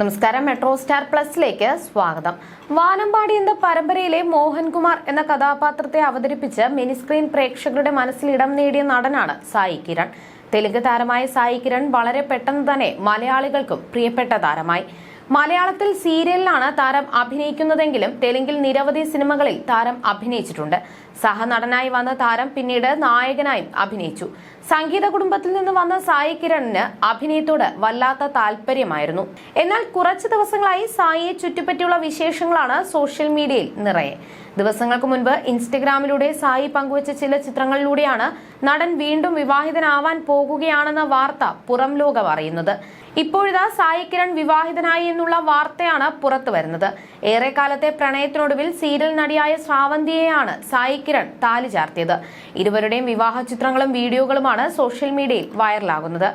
നമസ്കാരം. Metro star പ്ലസിലേക്ക് സ്വാഗതം. വാനമ്പാടി എന്ന പരമ്പരയിലെ മോഹൻകുമാർ എന്ന കഥാപാത്രത്തെ അവതരിപ്പിച്ച് മിനിസ്ക്രീൻ പ്രേക്ഷകരുടെ മനസ്സിൽ ഇടം നേടിയ നടനാണ് സായി കിരൺ. തെലുങ്ക് താരമായ സായി കിരൺ വളരെ പെട്ടെന്ന് തന്നെ മലയാളികൾക്കും പ്രിയപ്പെട്ട താരമായി. മലയാളത്തിൽ സീരിയലിലാണ് താരം അഭിനയിക്കുന്നതെങ്കിലും തെലുങ്കിൽ നിരവധി സിനിമകളിൽ താരം അഭിനയിച്ചിട്ടുണ്ട്. സഹനടനായി വന്ന താരം പിന്നീട് നായകനായും അഭിനയിച്ചു. സംഗീത കുടുംബത്തിൽ നിന്ന് വന്ന സായി കിരണിന് അഭിനയത്തോട് വല്ലാത്ത താല്പര്യമായിരുന്നു. എന്നാൽ കുറച്ച് ദിവസങ്ങളായി സായിയെ ചുറ്റിപ്പറ്റിയുള്ള വിശേഷങ്ങളാണ് സോഷ്യൽ മീഡിയയിൽ നിറയെ. ദിവസങ്ങൾക്ക് മുൻപ് ഇൻസ്റ്റഗ്രാമിലൂടെ സായി പങ്കുവച്ച ചില ചിത്രങ്ങളിലൂടെയാണ് നടൻ വീണ്ടും വിവാഹിതനാവാൻ പോകുകയാണെന്ന വാർത്ത പുറം ലോകം അറിയുന്നത്. ഇപ്പോഴിതാ സായി കിരൺ വിവാഹിതനായി എന്നുള്ള വാർത്തയാണ് പുറത്തു വരുന്നത് ഏറെക്കാലത്തെ പ്രണയത്തിനൊടുവിൽ സീരിയൽ നടിയായ ശ്രാവന്തിയെയാണ് സായി കിരൺ താലി ചാർത്തിയത്. ഇരുവരുടെയും വിവാഹ ചിത്രങ്ങളും വീഡിയോകളുമാണ് സോഷ്യൽ മീഡിയയിൽ വൈറലാകുന്നത്.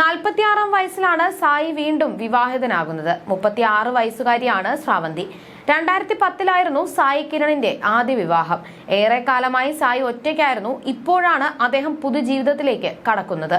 നാൽപ്പത്തിയാറാം വയസ്സിലാണ് സായി വീണ്ടും വിവാഹിതനാകുന്നത്. മുപ്പത്തിയാറ് വയസ്സുകാരിയാണ് ശ്രാവന്തി. രണ്ടായിരത്തി പത്തിലായിരുന്നു സായി കിരണിന്റെ ആദ്യ വിവാഹം. ഏറെക്കാലമായി സായി ഒറ്റയ്ക്കായിരുന്നു. ഇപ്പോഴാണ് അദ്ദേഹം പുതുജീവിതത്തിലേക്ക് കടക്കുന്നത്.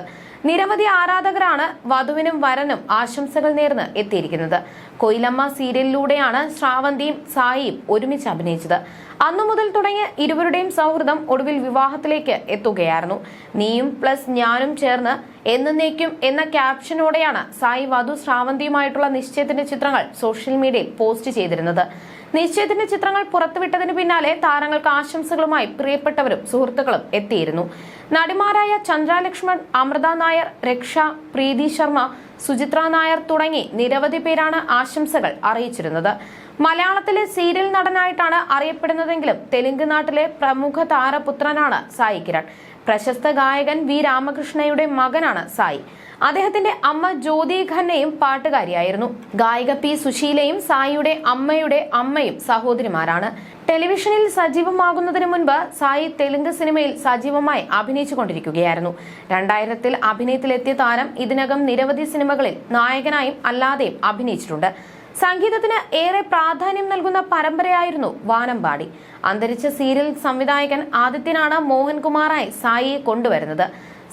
നിരവധി ആരാധകരാണ് വധുവിനും വരനും ആശംസകൾ നേർന്ന് എത്തിയിരിക്കുന്നത്. കൊയിലമ്മ സീരിയലിലൂടെയാണ് ശ്രാവന്തിയും സായിയും ഒരുമിച്ച് അഭിനയിച്ചത്. അന്നു മുതൽ തുടങ്ങിയ ഇരുവരുടെയും സൗഹൃദം ഒടുവിൽ വിവാഹത്തിലേക്ക് എത്തുകയായിരുന്നു. നീയും പ്ലസ് ഞാനും ചേർന്ന് എന്നേക്കും എന്ന ക്യാപ്ഷനോടെയാണ് സായി വധു ശ്രാവന്തിയുമായിട്ടുള്ള നിശ്ചയത്തിന്റെ ചിത്രങ്ങൾ സോഷ്യൽ മീഡിയയിൽ പോസ്റ്റ് ചെയ്തിരുന്നത്. നിശ്ചയത്തിന്റെ ചിത്രങ്ങൾ പുറത്തുവിട്ടതിന് പിന്നാലെ താരങ്ങൾക്ക് ആശംസകളുമായി പ്രിയപ്പെട്ടവരും സുഹൃത്തുക്കളും എത്തിയിരുന്നു. നടിമാരായ ചന്ദ്രാലക്ഷ്മൺ അമൃത നായർ രക്ഷ പ്രീതി ശർമ്മ സുചിത്ര നായർ തുടങ്ങി നിരവധി പേരാണ് ആശംസകൾ അറിയിച്ചിരുന്നത്. മലയാളത്തിലെ സീരിയൽ നടനായിട്ടാണ് അറിയപ്പെടുന്നതെങ്കിലും തെലുങ്ക് നാട്ടിലെ പ്രമുഖ താരപുത്രനാണ് സായി കിരൺ പ്രശസ്ത ഗായകൻ വി രാമകൃഷ്ണയുടെ മകനാണ് സായി. അദ്ദേഹത്തിന്റെ അമ്മ ജ്യോതി ഖന്നയും പാട്ടുകാരിയായിരുന്നു. ഗായിക പി സുശീലയും സായിയുടെ അമ്മയുടെ അമ്മയും സഹോദരിമാരാണ്. ടെലിവിഷനിൽ സജീവമാകുന്നതിന് മുൻപ് സായി തെലുങ്ക് സിനിമയിൽ സജീവമായി അഭിനയിച്ചുകൊണ്ടിരിക്കുകയായിരുന്നു. രണ്ടായിരത്തിൽ അഭിനയത്തിലെത്തിയ താരം ഇതിനകം നിരവധി സിനിമകളിൽ നായകനായും അല്ലാതെയും അഭിനയിച്ചിട്ടുണ്ട്. സംഗീതത്തിന് ഏറെ പ്രാധാന്യം നൽകുന്ന പരമ്പരയായിരുന്നു വാനമ്പാടി. അന്തരിച്ച സീരിയൽ സംവിധായകൻ ആദിത്യനാണ് മോഹൻകുമാറായി സായിയെ കൊണ്ടുവരുന്നത്.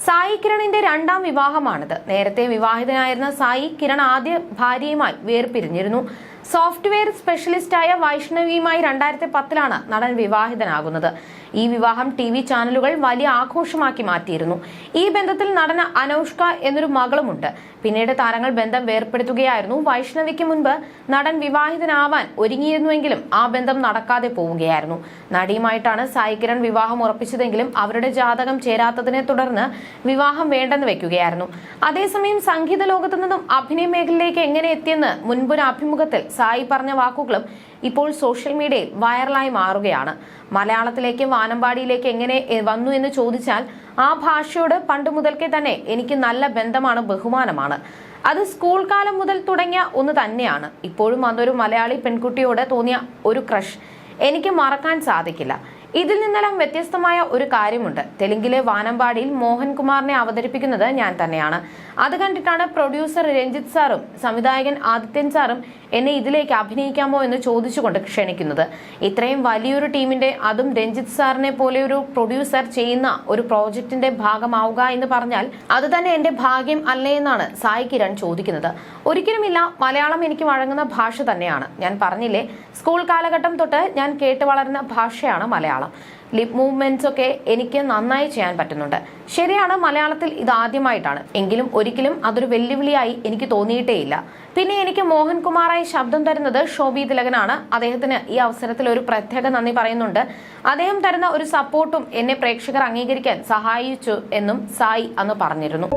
സായി കിരണിന്റെ രണ്ടാം വിവാഹമാണിത്. നേരത്തെ വിവാഹിതനായിരുന്ന സായി കിരൺ ആദ്യ ഭാര്യയുമായി വേർപിരിഞ്ഞിരുന്നു. സോഫ്റ്റ്വെയർ സ്പെഷ്യലിസ്റ്റായ വൈഷ്ണവിയുമായി രണ്ടായിരത്തി പത്തിലാണ് നടൻ വിവാഹിതനാകുന്നത്. ഈ വിവാഹം ടി വി ചാനലുകൾ വലിയ ആഘോഷമാക്കി മാറ്റിയിരുന്നു. ഈ ബന്ധത്തിൽ നടന അനൗഷ്ക എന്നൊരു മകളുമുണ്ട്. പിന്നീട് താരങ്ങൾ ബന്ധം വേർപ്പെടുത്തുകയായിരുന്നു. വൈഷ്ണവിക്ക് മുൻപ് നടൻ വിവാഹിതനാവാൻ ഒരുങ്ങിയിരുന്നുവെങ്കിലും ആ ബന്ധം നടക്കാതെ പോവുകയായിരുന്നു. നടിയുമായിട്ടാണ് സായി കിരൺ വിവാഹം ഉറപ്പിച്ചതെങ്കിലും അവരുടെ ജാതകം ചേരാത്തതിനെ തുടർന്ന് വിവാഹം വേണ്ടെന്ന് വെക്കുകയായിരുന്നു. അതേസമയം സംഗീത ലോകത്തു നിന്നും അഭിനയ മേഖലയിലേക്ക് എങ്ങനെ എത്തിയെന്ന് മുൻപൊരു അഭിമുഖത്തിൽ സായി പറഞ്ഞ വാക്കുകളും ഇപ്പോൾ സോഷ്യൽ മീഡിയയിൽ വൈറലായി മാറുകയാണ്. മലയാളത്തിലേക്കും വാനമ്പാടിയിലേക്ക് എങ്ങനെ വന്നു എന്ന് ചോദിച്ചാൽ ആ ഭാഷയോട് പണ്ട് മുതൽക്കേ തന്നെ എനിക്ക് നല്ല ബന്ധമാണ് ബഹുമാനമാണ്. അത് സ്കൂൾ കാലം മുതൽ തുടങ്ങിയ ഒന്ന് തന്നെയാണ്. ഇപ്പോഴും അതൊരു മലയാളി പെൺകുട്ടിയോട് തോന്നിയ ഒരു ക്രഷ്. എനിക്ക് മറക്കാൻ സാധിക്കില്ല. ഇതിൽ നിന്നെല്ലാം വ്യത്യസ്തമായ ഒരു കാര്യമുണ്ട്. തെലുങ്കിലെ വാനമ്പാടിയിൽ മോഹൻകുമാറിനെ അവതരിപ്പിക്കുന്നത് ഞാൻ തന്നെയാണ്. അത് കണ്ടിട്ടാണ് പ്രൊഡ്യൂസർ രഞ്ജിത് സാറും സംവിധായകൻ ആദിത്യൻ സാറും എന്നെ ഇതിലേക്ക് അഭിനയിക്കാമോ എന്ന് ചോദിച്ചുകൊണ്ട് ക്ഷണിക്കുന്നത്. ഇത്രയും വലിയൊരു ടീമിന്റെ അതും രഞ്ജിത്ത് സാറിനെ പോലെ ഒരു പ്രൊഡ്യൂസർ ചെയ്യുന്ന ഒരു പ്രോജക്റ്റിന്റെ ഭാഗമാവുക എന്ന് പറഞ്ഞാൽ അത് തന്നെ എന്റെ ഭാഗ്യം അല്ലേ എന്നാണ് സായി കിരൺ ചോദിക്കുന്നത്. ഒരിക്കലുമില്ല മലയാളം എനിക്ക് വഴങ്ങുന്ന ഭാഷ തന്നെയാണ്. ഞാൻ പറഞ്ഞില്ലേ സ്കൂൾ കാലഘട്ടം തൊട്ട് ഞാൻ കേട്ട് വളർന്ന ഭാഷയാണ് മലയാളം. ലിപ് മൂവ്മെന്റ്സ് ഒക്കെ എനിക്ക് നന്നായി ചെയ്യാൻ പറ്റുന്നുണ്ട്. ശരിയാണ് മലയാളത്തിൽ ഇത് ആദ്യമായിട്ടാണ്. എങ്കിലും ഒരിക്കലും അതൊരു വെല്ലുവിളിയായി എനിക്ക് തോന്നിയിട്ടേയില്ല. പിന്നെ എനിക്ക് മോഹൻകുമാറായി ശബ്ദം തരുന്നത് ഷോബി തിലകനാണ്. അദ്ദേഹത്തിന് ഈ അവസരത്തിൽ ഒരു പ്രത്യേക നന്ദി പറയുന്നുണ്ട്. അദ്ദേഹം തരുന്ന ഒരു സപ്പോർട്ടും എന്നെ പ്രേക്ഷകർ അംഗീകരിക്കാൻ സഹായിച്ചു എന്നും സായി അന്ന് പറഞ്ഞിരുന്നു.